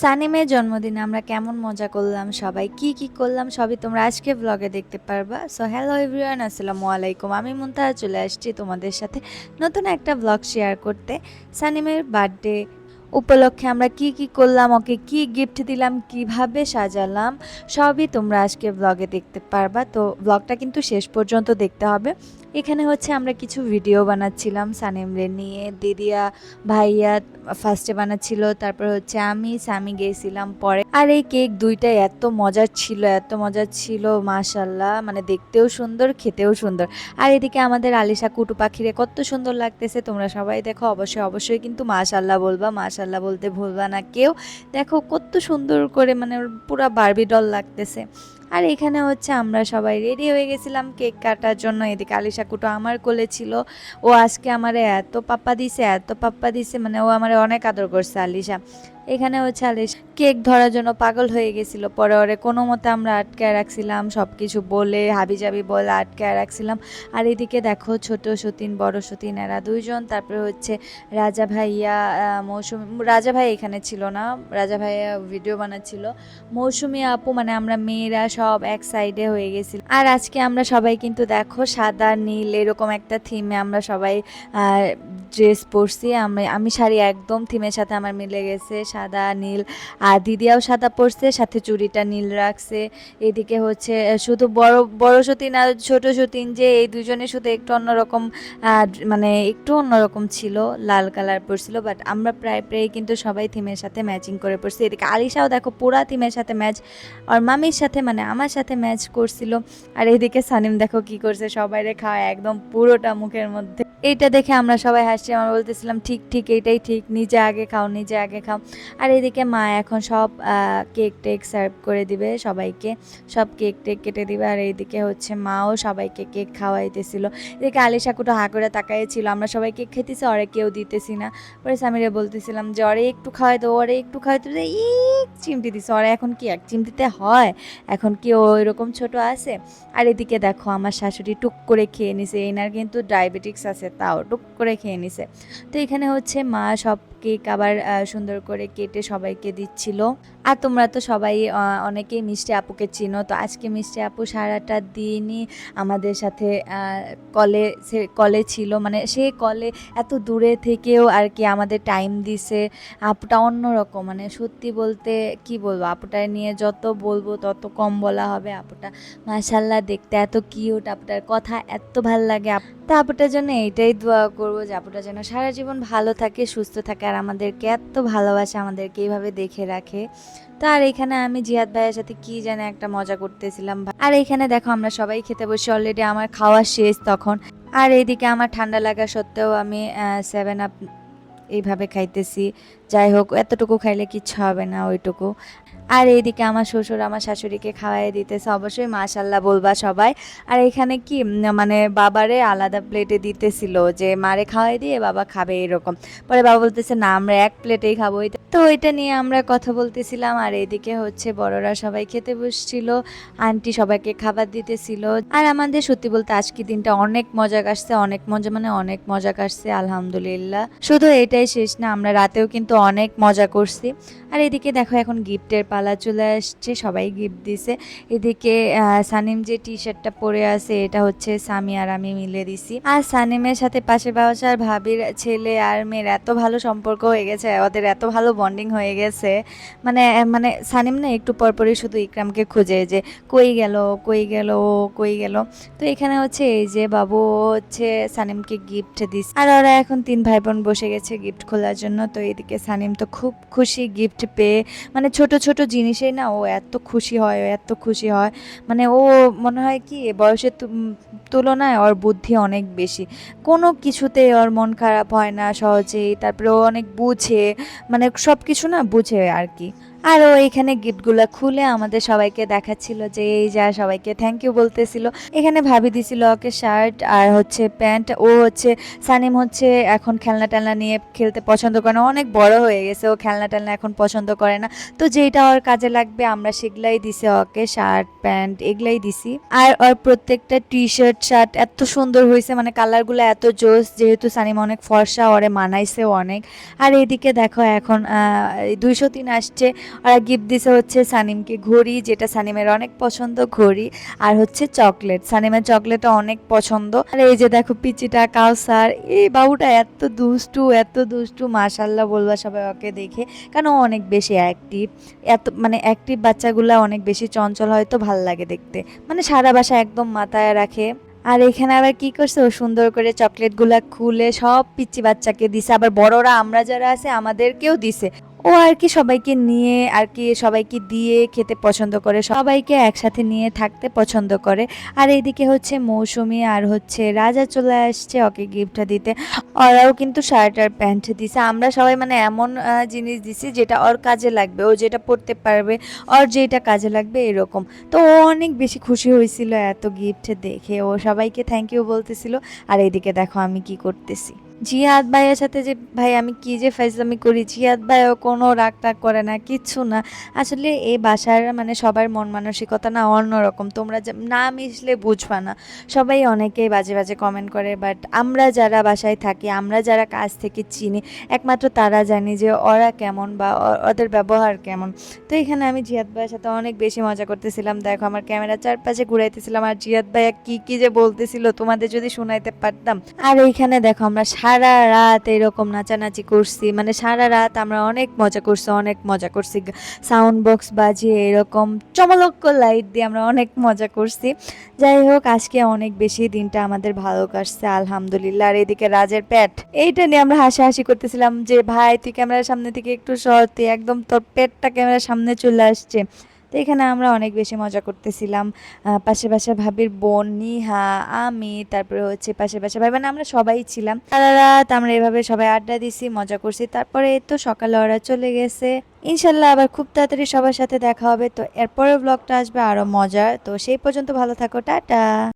সানিমের জন্মদিনে আমরা কেমন মজা করলাম সবাই, কি কি করলাম সবই তোমরা আজকে ব্লগে দেখতে পারবা। সো হ্যালো এভরিওয়ান আসসালামু আলাইকুম। আমি মুনতাহা চলে আসছি তোমাদের সাথে নতুন একটা ব্লগ শেয়ার করতে। সানিমের বার্থডে উপলক্ষে আমরা কি কি করলাম, ওকে কি গিফট দিলাম, কীভাবে সাজালাম, সবই তোমরা আজকে ব্লগে দেখতে পারবা। তো ব্লগটা কিন্তু শেষ পর্যন্ত দেখতে হবে। এখানে হচ্ছে আমরা কিছু ভিডিও বানাচ্ছিলাম সানিমরে নিয়ে দিদিয়া ভাইয়া ফার্স্টে বানাচ্ছিল, তারপর হচ্ছে আমি সামি গেছিলাম পরে। আর এই কেক দুইটাই এত মজার ছিল, এত মজার ছিল মাশাল্লাহ মানে দেখতেও সুন্দর, খেতেও সুন্দর। আর এদিকে আমাদের আলিশা কুটু পাখিরে কত সুন্দর লাগতেছে, তোমরা সবাই দেখো, অবশ্যই অবশ্যই কিন্তু মাশাল্লাহ বলবা মাশাল্লাহ বলতে ভুলবা না কেউ। দেখো কত সুন্দর করে মানে পুরা বারবি ডল লাগতেছে। আর এখানে হচ্ছে আমরা সবাই রেডি হয়ে গেছিলাম কেক কাটার জন্য। এদিকে আলিশা কুটো আমার কোলে ছিল। ও আজকে আমারে এত পাপ্পা দিছে, এত পাপ্পা দিছে মানে ও আমার অনেক আদর করছে আলিশা। এখানে হচ্ছে আলিশ কেক ধরার জন্য পাগল হয়ে গেছিল। পরে ওরে কোনো মতে আমরা আটকায় রাখছিলাম সব কিছু বলে হাবি জাবি বলে আটকায় রাখছিলাম। আর এদিকে দেখো ছোট সতীন, বড় সতীন, এরা দুইজন। তারপরে হচ্ছে রাজা ভাইয়া মৌসুমি, রাজা ভাই এখানে ছিল না, রাজা ভাইয়া ভিডিও বানাচ্ছিল। মৌসুমি আপু মানে আমরা মেয়েরা সব এক সাইডে হয়ে গেছিল। আর আজকে আমরা সবাই কিন্তু দেখো সাদা, নীল, এরকম একটা থিমে আমরা সবাই ড্রেস পরছি, আমি আমি শাড়ি একদম থিমের সাথে আমার মিলে গেছে, সাদা, নীল, আর দিদিয়াও সাদা পরছে, সাথে চুড়িটা নীল রাখছে, এদিকে হচ্ছে শুধু বড় বড় সতীন আর ছোট সতীন যে এই দুজনে শুধু একটু অন্যরকম মানে একটু অন্যরকম ছিল, লাল কালার পরছিল বাট আমরা প্রায় প্রায় কিন্তু সবাই থিমের সাথে ম্যাচিং করে পড়ছি এদিকে আলিশাও দেখো পুরা থিমের সাথে ম্যাচ আর মামির সাথে মানে আমার সাথে ম্যাচ করছিল, আর এদিকে সানিম দেখো কি করছে সবাই খাওয়া একদম পুরোটা মুখের মধ্যে। এইটা দেখে আমরা সবাই হাসছি আমরা বলতেছিলাম, ঠিক ঠিক, এইটাই ঠিক, নিজে আগে খাও, নিজে আগে খাও। আর এদিকে মা এখন সব কেক টেক সার্ভ করে দিবে সবাইকে। সব কেক টেক কেটে দিবে আর এইদিকে হচ্ছে মাও সবাইকে কেক খাওয়াইতেছিল। এদিকে আলিশা কুটো হা করে তাকাইছিল, আমরা সবাই কেক খেতেছি ওরে কেউ দিতেছি না। পরে সামিরে বলতেছিলাম যে ওরে একটু খাওয়াই তো ওরে একটু খাওয়াই তো এক চিমটি দিছে ওরে এখন কি, এক চিমটিতে হয়? এখন কি ও এরকম ছোট আছে? আর এদিকে দেখো আমার শাশুড়ি টুক করে খেয়ে নিছে, এনার কিন্তু ডায়াবেটিক্স আছে তাও টুক করে খেয়ে নিছে। তো এখানে হচ্ছে মা সব কেক আবার সুন্দর করে কেটে সবাইকে দিচ্ছিল। আর তোমরা তো সবাই অনেকেই মিষ্টি আপুকে চিনো। তো আজকে মিষ্টি আপু সারাটা দিনই আমাদের সাথে কলে, সে কলে ছিল। মানে সে কলে এত দূরে থেকেও আর কি আমাদের টাইম দিছে। আপুটা অন্যরকম। মানে সত্যি বলতে কি বলব? আপুটা নিয়ে যত বলব, তত কম বলা হবে আপুটা। মাশাল্লাহ দেখতে এত কিউট আপুটার কথা, এত ভালো লাগে তা আপুটার জন্য এইটাই দোয়া করব যে আপুটা যেন সারা জীবন ভালো থাকে, সুস্থ থাকে। আর আমাদেরকে এত ভালোবাসে, আমাদেরকে এইভাবে দেখে রাখে। তো আর এখানে আমি জিয়াদ ভাইয়ের সাথে কি জানে একটা মজা করতেছিলাম আর এখানে দেখো আমরা সবাই খেতে বসে অলরেডি আমার খাওয়া শেষ তখন। আর এইদিকে আমার ঠান্ডা লাগা সত্ত্বেও আমি সেভেন আপ এইভাবে খাইতেছি। যাই হোক, এতটুকু খাইলে কিচ্ছু হবে না ওইটুকু। আর এইদিকে আমার শ্বশুর আমার শাশুড়িকে খাওয়াই দিতেছে, অবশ্যই মাশাল্লাহ বলবা সবাই। আর এখানে কি মানে বাবারে আলাদা প্লেটে দিতেছিল যে, মারে খাওয়াই দিয়ে বাবা খাবে এরকম। পরে বাবা বলতেছে, না, আমরা এক প্লেটেই খাব। এটা তো ওইটা নিয়ে আমরা কথা বলতেছিলাম। আর এইদিকে হচ্ছে বড়রা সবাই খেতে বসছিল, আন্টি সবাইকে খাবার দিতেছিল। আর আমাদের সত্যি বলতে আজকে দিনটা অনেক মজা কাটছে, অনেক মজা মানে অনেক মজা কাটছে, আলহামদুলিল্লাহ। শুধু এটাই শেষ না, আমরা রাতেও কিন্তু অনেক মজা করছি। আর এদিকে দেখো এখন গিফটের পালা চলে আসছে, সবাই গিফট দিছে। এদিকে সানিম যে টি শার্টটা পরে আছে, এটা হচ্ছে সামি আর আমি মিলে দিছি। আর সানিমের সাথে পাশে বাসার ভাবির ছেলে আর মেয়ের এত ভালো সম্পর্ক হয়ে গেছে, ওদের এত ভালো বন্ডিং হয়ে গেছে। মানে মানে সানিম না একটু পরপরই শুধু ইকরামকে খুঁজে যে, কই গেল কই গেল কই গেল? তো এখানে হচ্ছে এই যে বাবু হচ্ছে সানিমকে গিফট দিস আর ওরা এখন তিন ভাই বোন বসে গেছে গিফট খোলার জন্য। তো এদিকে সানিম তো খুব খুশি গিফট পেয়ে মানে ছোট ছোট জিনিসেই না ও এত খুশি হয় এত খুশি হয়। মানে ও মনে হয় কি, বয়সের তুলনায় ওর বুদ্ধি অনেক বেশি। কোনো কিছুতে ওর মন খারাপ হয় না সহজেই, তারপরে ও অনেক বুঝে মানে সব কিছু না বুঝে আর কি। আর ও এখানে গিফটগুলো খুলে আমাদের সবাইকে দেখাচ্ছিল যে এই যা সবাইকে থ্যাংক ইউ বলতেছিল। এখানে ভাবি দিছিল ওকে শার্ট আর হচ্ছে প্যান্ট ও হচ্ছে, সানিম হচ্ছে এখন খেলনা টেলনা নিয়ে খেলতে পছন্দ করে না। অনেক বড় হয়ে গেছে, ও খেলনা টেলনা এখন পছন্দ করে না। তো যেটা ওর কাজে লাগবে, আমরা সেগুলাই দিছি ওকে শার্ট প্যান্ট এগুলাই দিছি। আর ওর প্রত্যেকটা টি শার্ট শার্ট এত সুন্দর হয়েছে মানে কালারগুলো এত জোস, যেহেতু সানিম অনেক ফর্সা, ওরে মানাইছেও অনেক। আর এদিকে দেখো এখন দুইশো তিন আসছে ওরা গিফট দিছে হচ্ছে সানিমকে ঘড়ি, যেটা সানিমের অনেক পছন্দ, ঘড়ি আর হচ্ছে চকলেট সানিমের চকলেটও অনেক পছন্দ। আর এই যে দেখো পিচিটা, কাউসার এই বাবুটা এত দুষ্টু এত দুষ্টু মাশাল্লাহ বলবা সবাই ওকে দেখে। কারণ ও অনেক বেশি অ্যাক্টিভ এত মানে অ্যাক্টিভ বাচ্চাগুলা অনেক বেশি চঞ্চল হয়তো ভালো লাগে দেখতে। মানে সারা বাসা একদম মাথায় রাখে। আর এখানে আবার কি করছে? ও সুন্দর করে চকলেটগুলা খুলে সব পিচ্চি বাচ্চাকে দিছে। আবার বড়রা, আমরা যারা আছে, আমাদেরকেও দিছে। ও আর কি সবাইকে নিয়ে, আর কি সবাইকে দিয়ে খেতে পছন্দ করে, সবাইকে একসাথে নিয়ে থাকতে পছন্দ করে। আর এইদিকে হচ্ছে মৌসুমি আর হচ্ছে রাজা চলে আসছে ওকে গিফটটা দিতে। ওরাও কিন্তু শার্ট আর প্যান্ট দিছে। আমরা সবাই মানে এমন জিনিস দিছি যেটা ওর কাজে লাগবে, ও যেটা পড়তে পারবে, ওর যেটা কাজে লাগবে এরকম। তো ও অনেক বেশি খুশি হয়েছিল এত গিফট দেখে। ও সবাইকে থ্যাংক ইউ বলতেছিল। আর এইদিকে দেখো আমি কি করতেছি। জিয়াদ ভাইয়ের সাথে যে, ভাই, আমি কি যে ফাইজলামি করি জিয়াদ ভাইও কোনো রাগ টাগ করে না, কিচ্ছু না। আসলে এই বাসার মানে সবার মন মানসিকতা না অন্যরকম। তোমরা না মিশলে বুঝবা না। সবাই অনেকেই বাজে বাজে কমেন্ট করে বাট আমরা যারা বাসায় থাকি, আমরা যারা কাজ থেকে চিনি, একমাত্র তারা জানি যে ওরা কেমন বা ওদের ব্যবহার কেমন। তো এখানে আমি জিয়াদ ভাইয়ের সাথে অনেক বেশি মজা করতেছিলাম। দেখো, আমার ক্যামেরা চারপাশে ঘুরাইতেছিলাম আর জিয়াদ ভাইয়া কি কি যে বলতেছিল তোমাদের যদি শোনাইতে পারতাম। আর এইখানে দেখো, আমরা সারা রাত এরকম নাচানাচি করছি। মানে সারা রাত আমরা অনেক মজা করছি, অনেক মজা করছি। সাউন্ড বক্স বাজিয়ে এরকম চমলক্ষ লাইট দিয়ে আমরা অনেক মজা করছি। যাই হোক, আজকে অনেক বেশি দিনটা আমাদের ভালো কাটছে, আলহামদুলিল্লাহ। আর এদিকে রাজের প্যাট এইটা নিয়ে আমরা হাসাহাসি করতেছিলাম যে, ভাই, তুই ক্যামেরার সামনে থেকে একটু সরতে একদম তোর পেটটা ক্যামেরার সামনে চলে আসছে। তো এখানে আমরা অনেক বেশি মজা করতেছিলাম। পাশে পাশে ভাবির বোন নিহা, আমি, তারপরে হচ্ছে পাশে পাশে ভাই মানে আমরা সবাই ছিলাম। সারা রাত আমরা এভাবে সবাই আড্ডা দিছি, মজা করছি। তারপরে তো সকালে ওরা চলে গেছে। ইনশাল্লাহ আবার খুব তাড়াতাড়ি সবার সাথে দেখা হবে। তো এরপরে ব্লগটা আসবে আরও মজার। তো সেই পর্যন্ত ভালো থাকো, টাটা।